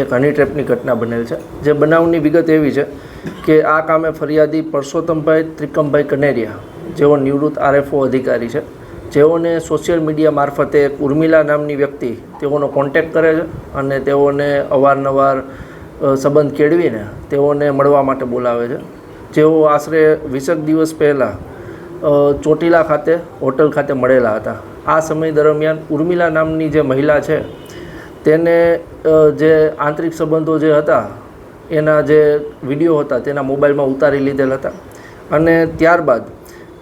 એક હની ટ્રેપની ઘટના બનેલ છે. જે બનાવની વિગત એવી છે કે આ કામે ફરિયાદી પરસોત્તમભાઈ ત્રિકમભાઈ કનેરિયા, જેઓ નિવૃત્ત આરએફઓ અધિકારી છે. જેઓને સોશિયલ મીડિયા મારફતે એક ઉર્મિલા નામની વ્યક્તિ તેઓનો કોન્ટેક્ટ કરે છે અને તેઓને અવારનવાર સંબંધ કેળવીને તેઓને મળવા માટે બોલાવે છે. જેઓ આશરે વીસેક દિવસ પહેલાં ચોટીલા ખાતે, હોટલ ખાતે મળેલા હતા. આ સમય દરમિયાન ઉર્મિલા નામની જે મહિલા છે તેને જે આંતરિક સંબંધો જે હતા, એના જે વીડિયો હતા, તેના મોબાઈલમાં ઉતારી લીધેલ હતા. અને ત્યારબાદ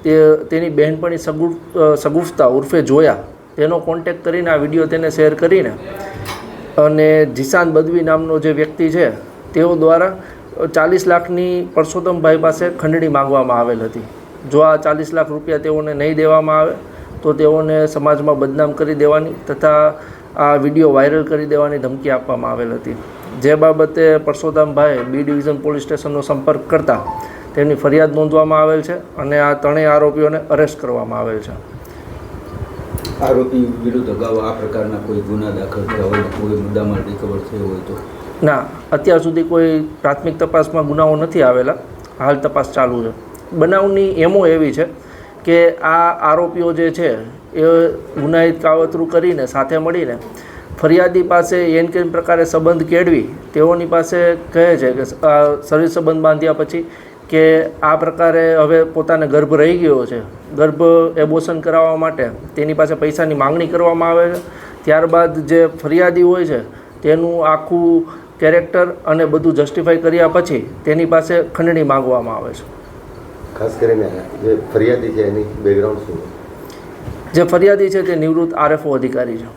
તે, તેની બહેનપણી સગુ સગુફતા ઉર્ફે જોયા. તેનો કોન્ટેક્ટ કરીને આ વીડિયો તેને શેર કરીને અને જીશાન બદવી નામનો જે વ્યક્તિ છે, તેઓ દ્વારા ચાલીસ લાખની પરસોત્તમભાઈ પાસે ખંડણી માંગવામાં આવેલ હતી. જો આ ચાલીસ લાખ રૂપિયા તેઓને નહીં દેવામાં આવે, તો તેઓને સમાજમાં બદનામ કરી દેવાની તથા આ વીડિયો વાયરલ કરી દેવાની ધમકી આપવામાં આવેલ હતી. જે બાબતે પરસોદામભાઈ બી ડિવિઝન પોલીસ સ્ટેશનનો સંપર્ક કરતા તેમની ફરિયાદ નોંધવામાં આવેલ છે અને આ ત્રણેય આરોપીઓને અરેસ્ટ કરવામાં આવેલ છે. આરોપી વિરુદ્ધ અગાઉ આ પ્રકારના કોઈ ગુના દાખલ થયા હોય કોઈ મુદ્દામાં રિકવર થયો હોય તો? ના અત્યાર સુધી કોઈ પ્રાથમિક તપાસમાં ગુનાઓ નથી આવેલા. હાલ તપાસ ચાલુ છે. બનાવની એમો એવી છે કે આ આરોપીઓ જે છે, એ ગુનાહિત કાવતરું કરીને સાથે મળીને ફરિયાદી પાસે એન કેન પ્રકારે સંબંધ કેળવી, તેઓની પાસે કહે છે કે શરીર સંબંધ બાંધ્યા પછી કે આ પ્રકારે હવે પોતાને ગર્ભ રહી ગયો છે. ગર્ભ એબોશન કરાવવા માટે તેની પાસે પૈસાની માંગણી કરવામાં આવે છે. ત્યારબાદ જે ફરિયાદી હોય છે, તેનું આખું કેરેક્ટર અને બધું જસ્ટિફાઈ કર્યા પછી તેની પાસે ખંડણી માંગવામાં આવે છે. ખાસ કરીને જે ફરિયાદી છે એની બેકગ્રાઉન્ડ શું જે ફરિયાદી છે તે નિવૃત્ત આરએફઓ અધિકારી છે.